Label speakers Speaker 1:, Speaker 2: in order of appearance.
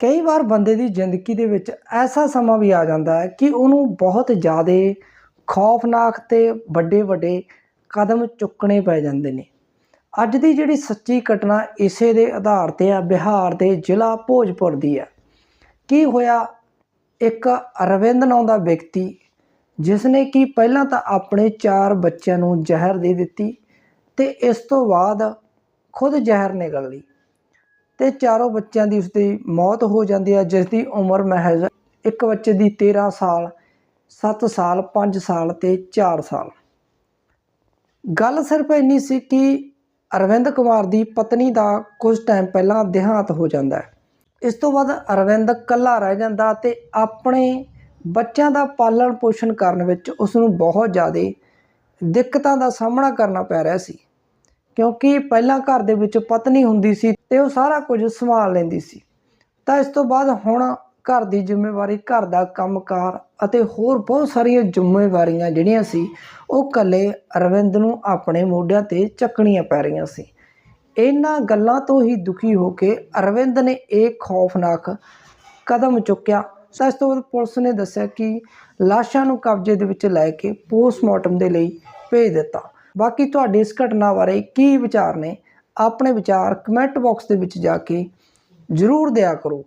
Speaker 1: ਕਈ ਵਾਰ ਬੰਦੇ ਦੀ ਜ਼ਿੰਦਗੀ ਦੇ ਵਿੱਚ ਐਸਾ ਸਮਾਂ ਵੀ ਆ ਜਾਂਦਾ ਹੈ ਕਿ ਉਹਨੂੰ ਬਹੁਤ ਜ਼ਿਆਦਾ ਖੌਫਨਾਕ ਤੇ ਵੱਡੇ ਵੱਡੇ ਕਦਮ ਚੁੱਕਣੇ ਪੈ ਜਾਂਦੇ ਨੇ। ਅੱਜ ਦੀ ਜਿਹੜੀ ਸੱਚੀ ਘਟਨਾ ਇਸੇ ਦੇ ਆਧਾਰ ਤੇ ਆ, ਬਿਹਾਰ ਦੇ ਜ਼ਿਲ੍ਹਾ ਭੋਜਪੁਰ ਦੀ ਆ। ਕੀ ਹੋਇਆ? ਇੱਕ ਅਰਵਿੰਦ ਨਾਂ ਦਾ ਵਿਅਕਤੀ ਜਿਸ ਨੇ ਕਿ ਪਹਿਲਾਂ ਤਾਂ ਆਪਣੇ ਚਾਰ ਬੱਚਿਆਂ ਨੂੰ ਜ਼ਹਿਰ ਦੇ ਦਿੱਤੀ ਤੇ ਇਸ ਤੋਂ ਬਾਅਦ ਖੁਦ ਜ਼ਹਿਰ ਨਿਗਲ ਲਈ। ਤੇ ਚਾਰੋਂ ਬੱਚਿਆਂ ਦੀ ਉਸਦੀ ਮੌਤ ਹੋ ਜਾਂਦੀ ਹੈ ਜਿਸ ਦੀ ਉਮਰ ਮਹਿਜ਼ ਇੱਕ ਬੱਚੇ ਦੀ 13 ਸਾਲ 7 ਸਾਲ 5 ਸਾਲ ਤੇ 4 ਸਾਲ। ਗੱਲ ਸਿਰਫ ਇੰਨੀ ਸੀ ਕਿ ਅਰਵਿੰਦ ਕੁਮਾਰ ਦੀ ਪਤਨੀ ਦਾ ਕੁਝ ਟਾਈਮ ਪਹਿਲਾਂ ਦੇਹਾਂਤ ਹੋ ਜਾਂਦਾ ਹੈ। ਇਸ ਤੋਂ ਬਾਅਦ ਅਰਵਿੰਦ ਇਕੱਲਾ ਰਹਿ ਜਾਂਦਾ ਤੇ ਆਪਣੇ ਬੱਚਿਆਂ ਦਾ ਪਾਲਣ ਪੋਸ਼ਣ ਕਰਨ ਵਿੱਚ ਉਸ ਨੂੰ ਬਹੁਤ ਜ਼ਿਆਦਾ ਦਿੱਕਤਾਂ ਦਾ ਸਾਹਮਣਾ ਕਰਨਾ ਪੈ ਰਿਹਾ ਸੀ। ਕਿਉਂਕਿ ਪਹਿਲਾਂ ਘਰ ਦੇ ਵਿੱਚ ਪਤਨੀ ਹੁੰਦੀ ਸੀ ਤੇ ਉਹ ਸਾਰਾ ਕੁਝ ਸੰਭਾਲ ਲੈਂਦੀ ਸੀ। ਤਾਂ ਇਸ ਤੋਂ ਬਾਅਦ ਹੁਣ ਘਰ ਦੀ ਜ਼ਿੰਮੇਵਾਰੀ ਘਰ ਦਾ ਕੰਮਕਾਰ ਅਤੇ ਹੋਰ ਬਹੁਤ ਸਾਰੀਆਂ ਜ਼ਿੰਮੇਵਾਰੀਆਂ ਜਿਹੜੀਆਂ ਸੀ, ਉਹ ਇਕੱਲੇ ਅਰਵਿੰਦ ਨੂੰ ਆਪਣੇ ਮੋਢਿਆਂ ਤੇ ਚੱਕਣੀਆਂ ਪੈ ਰਹੀਆਂ ਸੀ। ਇਹਨਾਂ ਗੱਲਾਂ ਤੋਂ ਹੀ ਦੁਖੀ ਹੋ ਕੇ ਅਰਵਿੰਦ ਨੇ ਇਹ ਖੌਫਨਾਕ ਕਦਮ ਚੁੱਕਿਆ। ਤਾਂ ਇਸ ਤੋਂ ਬਾਅਦ ਪੁਲਿਸ ਨੇ ਦੱਸਿਆ ਕਿ ਲਾਸ਼ਾਂ ਨੂੰ ਕਬਜ਼ੇ ਦੇ ਵਿੱਚ ਲੈ ਕੇ ਪੋਸਟਮਾਰਟਮ ਦੇ ਲਈ ਭੇਜ ਦਿੱਤਾ। ਬਾਕੀ ਤੁਹਾਡੇ ਇਸ ਘਟਨਾ ਬਾਰੇ ਕੀ ਵਿਚਾਰ ਨੇ, ਆਪਣੇ ਵਿਚਾਰ ਕਮੈਂਟ ਬਾਕਸ ਦੇ ਵਿੱਚ ਜਾ ਕੇ ਜ਼ਰੂਰ ਦਿਆ ਕਰੋ।